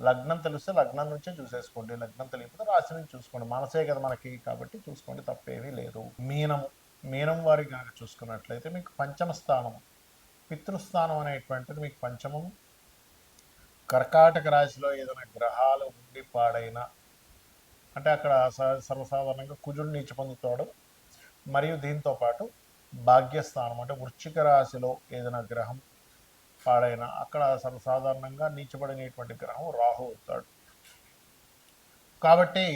లగ్నం తెలిస్తే లగ్నం నుంచే చూసేసుకోండి లగ్నం తెలియకపోతే రాశి నుంచి చూసుకోండి. మనసే కదా మనకి కాబట్టి చూసుకోండి తప్పేమీ లేదు. మీనము మీనం వారి కనుక చూసుకున్నట్లయితే మీకు పంచమ స్థానము పితృస్థానం అనేటువంటిది మీకు పంచమము కర్కాటక రాశిలో ఏదైనా గ్రహాలు ఉండి పాడైన అంటే అక్కడ స- సర్వసాధారణంగా కుజుడు నీచ పొందుతాడు. మరియు దీంతోపాటు భాగ్యస్థానం అంటే వృశ్చిక రాశిలో ఏదైనా గ్రహం పాడైన అక్కడ సర్వసాధారణంగా నీచబడినటువంటి గ్రహం రాహు అవుతాడు కాబట్టి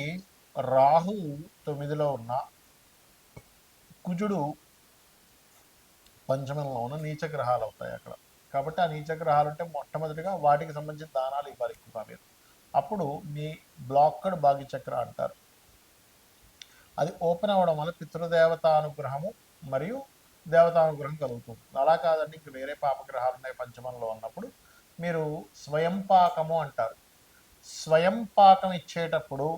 రాహు తొమ్మిదిలో ఉన్న కుజుడు పంచమంలో ఉన్న నీచ గ్రహాలు అవుతాయి అక్కడ. కాబట్టి ఆ నీచ గ్రహాలు అంటే మొట్టమొదటిగా వాటికి సంబంధించిన దానాలు ఇవ్వాలి ఎక్కువగా మీరు అప్పుడు మీ బ్లాక్డ్ భాగ్య చక్ర అంటారు. అది ఓపెన్ అవ్వడం వల్ల పితృదేవత అనుగ్రహము మరియు దేవతానుగ్రహం కలుగుతుంది. అలా కాదండి ఇంక వేరే పాపగ్రహాలు ఉన్నాయి పంచమంలో ఉన్నప్పుడు. మీరు స్వయం పాకము అంటారు. స్వయం పాకం ఇచ్చేటప్పుడు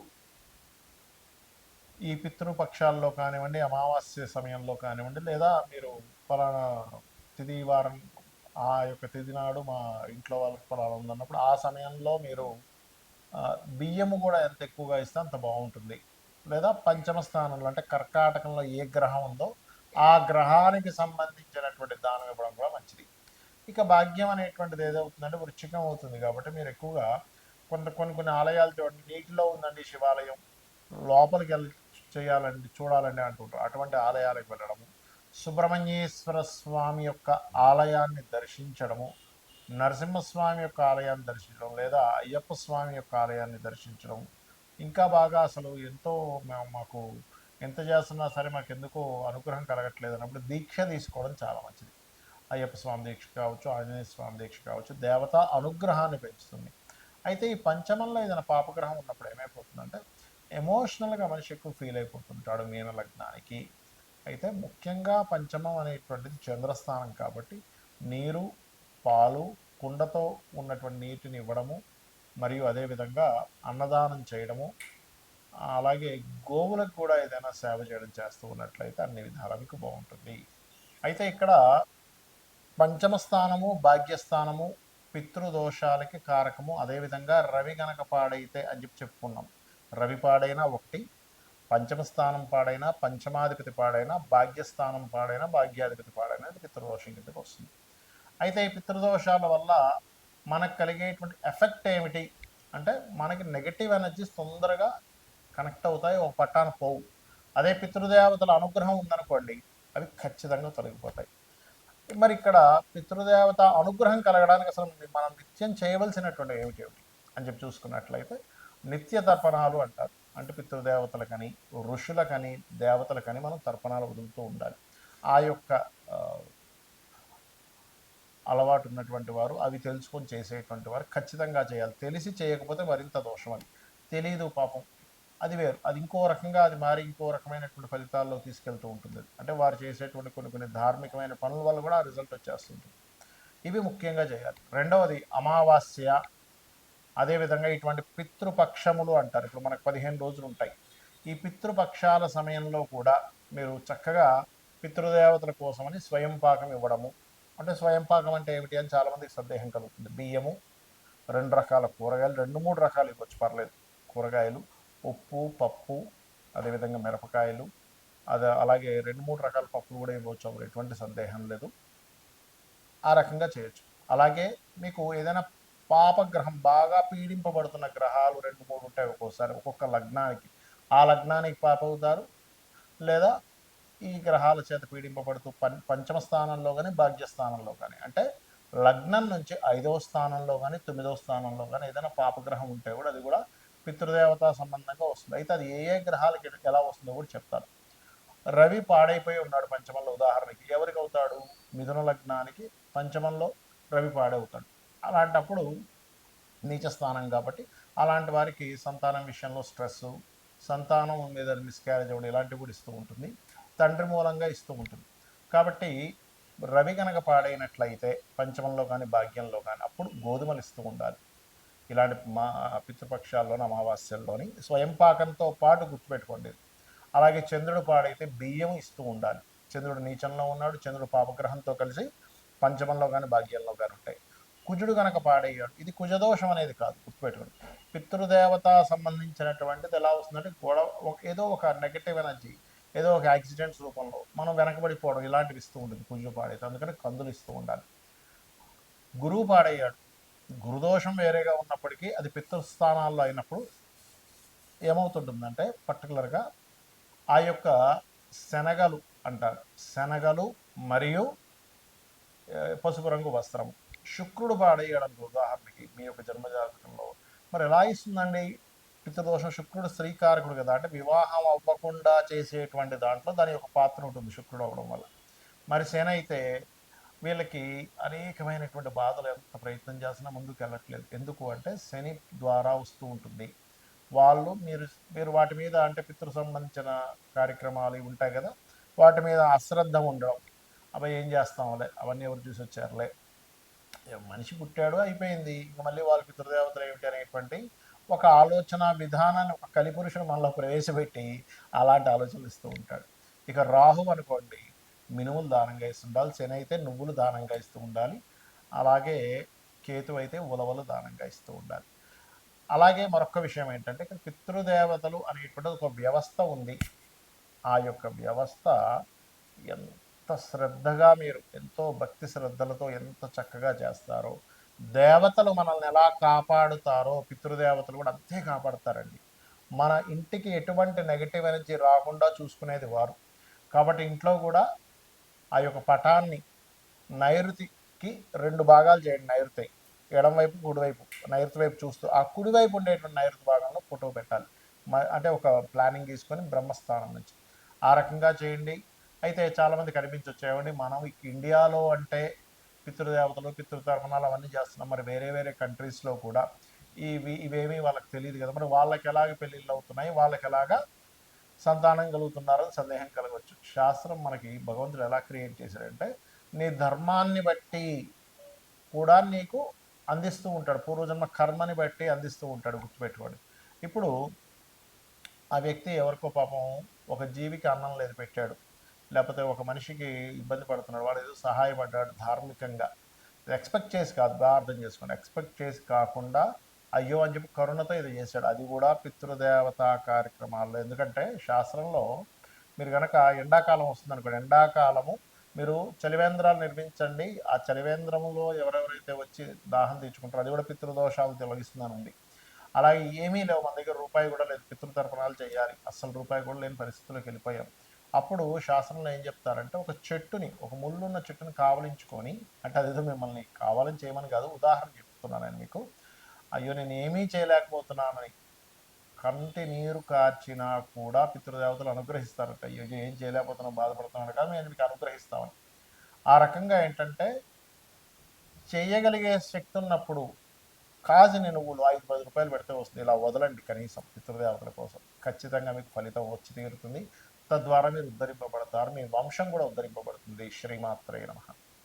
ఈ పితృపక్షాల్లో కానివ్వండి అమావాస్య సమయంలో కానివ్వండి లేదా మీరు ఫలానా తిది వారం ఆ యొక్క తిది నాడు మా ఇంట్లో వాళ్ళకి ఫలానా ఉందన్నప్పుడు ఆ సమయంలో మీరు బియ్యము కూడా ఎంత ఎక్కువగా ఇస్తే అంత బాగుంటుంది. లేదా పంచమ స్థానంలో అంటే కర్కాటకంలో ఏ గ్రహం ఉందో ఆ గ్రహానికి సంబంధించినటువంటి దానం ఇవ్వడం కూడా మంచిది. ఇక భాగ్యం అనేటువంటిది ఏదవుతుందంటే వృచ్చికం అవుతుంది కాబట్టి మీరు ఎక్కువగా కొంత కొన్ని కొన్ని ఆలయాలు చూడండి. నీటిలో ఉందండి శివాలయం. లోపలికి వెళ్ళి చేయాలండి చూడాలండి అంటుంటారు. అటువంటి ఆలయాలకు వెళ్ళడము. సుబ్రహ్మణ్యేశ్వర స్వామి యొక్క ఆలయాన్ని దర్శించడము. నరసింహస్వామి యొక్క ఆలయాన్ని దర్శించడం లేదా అయ్యప్ప స్వామి యొక్క ఆలయాన్ని దర్శించడం. ఇంకా బాగా అసలు ఎంతో మాకు ఎంత చేస్తున్నా సరే మాకు ఎందుకు అనుగ్రహం కలగట్లేదు అన్నప్పుడు దీక్ష తీసుకోవడం చాలా మంచిది. అయ్యప్ప స్వామి దీక్ష కావచ్చు ఆంజనేయ స్వామి దీక్ష కావచ్చు దేవత అనుగ్రహాన్ని పెంచుతుంది. అయితే ఈ పంచమంలో ఏదైనా పాపగ్రహం ఉన్నప్పుడు ఏమైపోతుందంటే ఎమోషనల్గా మనిషి ఎక్కువ ఫీల్ అయిపోతుంటాడు మీన లగ్నానికి. అయితే ముఖ్యంగా పంచమం అనేటువంటిది చంద్రస్థానం కాబట్టి నీరు పాలు కుండతో ఉన్నటువంటి నీటిని ఇవ్వడము మరియు అదేవిధంగా అన్నదానం చేయడము అలాగే గోవులకు కూడా ఏదైనా సేవ చేయడం చేస్తూ ఉన్నట్లయితే అన్ని విధాలా మీకు బాగుంటుంది. అయితే ఇక్కడ పంచమ స్థానము భాగ్యస్థానము పితృదోషాలకి కారకము. అదేవిధంగా రవి గనక పాడైతే అని చెప్పి చెప్పుకున్నాం. రవి పాడైనా ఒకటి పంచమ స్థానం పాడైనా పంచమాధిపతి పాడైనా భాగ్యస్థానం పాడైనా భాగ్యాధిపతి పాడైనా అది పితృదోషం కిందకి వస్తుంది. అయితే ఈ పితృదోషాల వల్ల మనకు కలిగేటువంటి ఎఫెక్ట్ ఏమిటి? అంటే మనకి నెగటివ్ ఎనర్జీస్ తొందరగా కనెక్ట్ అవుతాయి ఒక పట్టాన పోవు. అదే పితృదేవతల అనుగ్రహం ఉందనుకోండి అవి ఖచ్చితంగా తొలగిపోతాయి. మరి ఇక్కడ పితృదేవత అనుగ్రహం కలగడానికి అసలు మనం నిత్యం చేయవలసినటువంటి ఏమిటి ఏమిటి? అని చెప్పి చూసుకున్నట్లయితే నిత్య తర్పణాలు అంటారు. అంటే పితృదేవతలకని ఋషులకని దేవతలకని మనం తర్పణాలు వదులుతూ ఉండాలి. ఆ యొక్క అలవాటు ఉన్నటువంటి వారు అవి తెలుసుకొని చేసేటువంటి వారు ఖచ్చితంగా చేయాలి. తెలిసి చేయకపోతే మరింత దోషం అది. తెలియదు పాపం. అది వేరు. అది ఇంకో రకంగా అది మారి ఇంకో రకమైనటువంటి ఫలితాల్లో తీసుకెళ్తూ ఉంటుంది అంటే వారు చేసేటువంటి కొన్ని కొన్ని ధార్మికమైన పనుల వల్ల కూడా రిజల్ట్ వచ్చేస్తుంటుంది ఇవి ముఖ్యంగా చేయాలి. రెండవది అమావాస్య. అదేవిధంగా ఇటువంటి పితృపక్షములు అంటారు. ఇప్పుడు మనకు పదిహేను రోజులు ఉంటాయి. ఈ పితృపక్షాల సమయంలో కూడా మీరు చక్కగా పితృదేవతల కోసమని స్వయం పాకం ఇవ్వడము. అంటే స్వయం పాకం అంటే ఏమిటి అని చాలామందికి సందేహం కలుగుతుంది. బియ్యము రెండు రకాల కూరగాయలు రెండు మూడు రకాలు ఇవ్వచ్చు. పర్లేదు. కూరగాయలు ఉప్పు పప్పు అదేవిధంగా మిరపకాయలు అది అలాగే రెండు మూడు రకాల పప్పులు కూడా ఇవ్వచ్చు అప్పుడు ఎటువంటి సందేహం లేదు. ఆ రకంగా చేయొచ్చు. అలాగే మీకు ఏదైనా పాపగ్రహం బాగా పీడింపబడుతున్న గ్రహాలు రెండు మూడు ఉంటాయి ఒక్కోసారి. ఒక్కొక్క లగ్నానికి. ఆ లగ్నానికి పాప అవుతారు. లేదా ఈ గ్రహాల చేత పీడింపబడుతూ పం పంచమ స్థానంలో కానీ భాగ్యస్థానంలో కానీ అంటే లగ్నం నుంచి ఐదవ స్థానంలో కానీ తొమ్మిదవ స్థానంలో కానీ ఏదైనా పాపగ్రహం ఉంటే కూడా అది కూడా పితృదేవతా సంబంధంగా వస్తుంది. అయితే అది ఏ ఏ గ్రహాలకి ఎలా వస్తుందో కూడా చెప్తారు రవి పాడైపోయి ఉన్నాడు పంచమంలో. ఉదాహరణకి ఎవరికి అవుతాడు? మిథున లగ్నానికి పంచమంలో రవి పాడవుతాడు. అలాంటప్పుడు నీచ స్థానం కాబట్టి అలాంటి వారికి సంతానం విషయంలో స్ట్రెస్ సంతానం మీద మిస్క్యారేజ్ అవ్వడం ఇలాంటివి కూడా ఇస్తూ ఉంటుంది. తండ్రి మూలంగా ఇస్తూ ఉంటుంది. కాబట్టి రవి కనుక పాడైనట్లయితే పంచమంలో కానీ భాగ్యంలో కానీ అప్పుడు గోధుమలు ఇస్తూ ఉండాలి. ఇలాంటి మా పితృపక్షాల్లోని అమావాస్యల్లోని స్వయం పాకంతో పాటు గుర్తుపెట్టుకోండి. అలాగే చంద్రుడు పాడైతే బియ్యం ఇస్తూ ఉండాలి. చంద్రుడు నీచంలో ఉన్నాడు చంద్రుడు పాపగ్రహంతో కలిసి పంచమంలో కానీ భాగ్యంలో కానీ ఉంటాయి. కుజుడు కనుక పాడయ్యాడు ఇది కుజదోషం అనేది కాదు గుర్తుపెట్టుకోండి. పితృదేవత సంబంధించినటువంటిది ఎలా వస్తుందంటే గొడవ ఒక- ఏదో ఒక నెగటివ్ ఎనర్జీ ఏదో ఒక యాక్సిడెంట్స్ రూపంలో మనం వెనకబడిపోవడం ఇలాంటివి ఇస్తూ ఉంటుంది కుజుడు పాడైతే. అందుకని కందులు ఇస్తూ ఉండాలి. గురువు పాడయ్యాడు గురుదోషం వేరేగా ఉన్నప్పటికీ అది పితృస్థానాల్లో అయినప్పుడు ఏమవుతుంటుందంటే పర్టికులర్గా ఆ యొక్క శనగలు అంటారు. శనగలు మరియు పసుపు రంగు వస్త్రము శుక్రుడు పాడేయడం ఉదాహరణకి మీ యొక్క జన్మజాతకంలో. మరి ఎలా ఇస్తుందండి? పితృదోషం శుక్రుడు స్త్రీకారకుడు కదా అంటే వివాహం అవ్వకుండా చేసేటువంటి దాంట్లో దాని యొక్క పాత్ర ఉంటుంది శుక్రుడు అవ్వడం వల్ల. మరి శని అయితే వీళ్ళకి అనేకమైనటువంటి బాధలు ఎంత ప్రయత్నం చేసినా ముందుకు వెళ్ళట్లేదు. ఎందుకు అంటే శని ద్వారా వస్తూ ఉంటుంది. వాళ్ళు మీరు మీరు వాటి మీద అంటే పితృ సంబంధించిన కార్యక్రమాలు ఇవి ఉంటాయి కదా వాటి మీద అశ్రద్ధ ఉండడం అవి ఏం చేస్తాంలే అవన్నీ ఎవరు చూసి వచ్చారులే. మనిషి పుట్టాడు అయిపోయింది. ఇంక మళ్ళీ వాళ్ళ పితృదేవతలు ఏమిటి అనేటువంటి ఒక ఆలోచన విధానాన్ని ఒక కలిపురుషుడు మనలో ప్రవేశపెట్టి అలాంటి ఆలోచనలు ఇస్తూ ఉంటాడు. ఇక రాహు అనుకోండి మినుములు దానంగా ఇస్తుండాలి శని అయితే నువ్వులు దానంగా ఇస్తూ ఉండాలి అలాగే కేతు అయితే ఉలవలు దానంగా ఇస్తూ ఉండాలి. అలాగే మరొక విషయం ఏంటంటే ఇక్కడ పితృదేవతలు అనేటువంటి ఒక వ్యవస్థ ఉంది. ఆ యొక్క వ్యవస్థ ఎంత శ్రద్ధగా మీరు ఎంతో భక్తి శ్రద్ధలతో ఎంత చక్కగా చేస్తారో దేవతలు మనల్ని ఎలా కాపాడుతారో పితృదేవతలు కూడా అంతే కాపాడతారండి. మన ఇంటికి ఎటువంటి నెగటివ్ ఎనర్జీ రాకుండా చూసుకునేది వారు. కాబట్టి ఇంట్లో కూడా ఆ యొక్క పటాన్ని నైరుతికి రెండు భాగాలు చేయండి నైరుతి. ఎడం వైపు కుడివైపు నైరుతి వైపు చూస్తూ ఆ కుడివైపు ఉండేటువంటి నైరుతి భాగంలో ఫోటో పెట్టాలి. మ- అంటే ఒక ప్లానింగ్ తీసుకొని బ్రహ్మస్థానం నుంచి. ఆ రకంగా చేయండి. అయితే చాలామంది కనిపించవచ్చు ఏమండి మనం ఇండియాలో అంటే పితృదేవతలు పితృతర్పణాలు అవన్నీ చేస్తున్నాం. మరి వేరే వేరే కంట్రీస్లో కూడా ఇవి ఇవేమీ వాళ్ళకి తెలియదు కదా. మరి వాళ్ళకి ఎలాగ పెళ్ళిళ్ళు అవుతున్నాయి? వాళ్ళకి ఎలాగా సంతానం కలుగుతున్నారని సందేహం కలగవచ్చు. శాస్త్రం మనకి భగవంతుడు ఎలా క్రియేట్ చేశాడంటే నీ ధర్మాన్ని బట్టి కూడా నీకు అందిస్తూ ఉంటాడు. పూర్వజన్మ కర్మని బట్టి అందిస్తూ ఉంటాడు గుర్తుపెట్టుకోండి. ఇప్పుడు ఆ వ్యక్తి ఎవరికో పాపం ఒక జీవికి అన్నం లేదు పెట్టాడు. లేకపోతే ఒక మనిషికి ఇబ్బంది పడుతున్నాడు. వాడు ఏదో సహాయపడ్డాడు ధార్మికంగా. ఎక్స్పెక్ట్ చేసి కాదు బాగా అర్థం చేసుకోండి. ఎక్స్పెక్ట్ చేసి కాకుండా అయ్యో అని చెప్పి కరుణతో ఇది చేశాడు. అది కూడా పితృదేవత కార్యక్రమాల్లో. ఎందుకంటే శాస్త్రంలో మీరు కనుక ఎండాకాలం వస్తుంది అనుకోండి ఎండాకాలము మీరు చలివేంద్రాలు నిర్మించండి. ఆ చలివేంద్రములో ఎవరెవరైతే వచ్చి దాహం తీర్చుకుంటారో అది కూడా పితృదోషాలు తొలగిస్తుందనండి అలాగే ఏమీ లేవు మన దగ్గర రూపాయి కూడా లేదు. పితృతర్పణాలు చేయాలి. అస్సలు రూపాయి కూడా లేని పరిస్థితుల్లోకి వెళ్ళిపోయాం. అప్పుడు శాస్త్రంలో ఏం చెప్తారంటే ఒక చెట్టుని ఒక ముళ్ళున్న చెట్టుని కావలించుకొని అంటే అదేదో మిమ్మల్ని కావాలని చేయమని కాదు ఉదాహరణ చెప్తున్నాను నేను మీకు. అయ్యో నేను ఏమీ చేయలేకపోతున్నానని. కంటి నీరు కార్చినా కూడా పితృదేవతలు అనుగ్రహిస్తారట. అయ్యో ఏం చేయలేకపోతున్నాం బాధపడుతున్నాడు కాదు నేను మీకు అనుగ్రహిస్తామని. ఆ రకంగా ఏంటంటే చేయగలిగే శక్తి ఉన్నప్పుడు కాజిని నువ్వులు ఐదు పది రూపాయలు పెడితే వస్తుంది. ఇలా వదలండి కనీసం పితృదేవతల కోసం. ఖచ్చితంగా మీకు ఫలితం వచ్చి తీరుతుంది. తద్వారా మీరు ఉద్ధరింపబడతారు. మీ వంశం కూడా ఉద్ధరింపబడుతుంది. శ్రీమాత్రే నమ.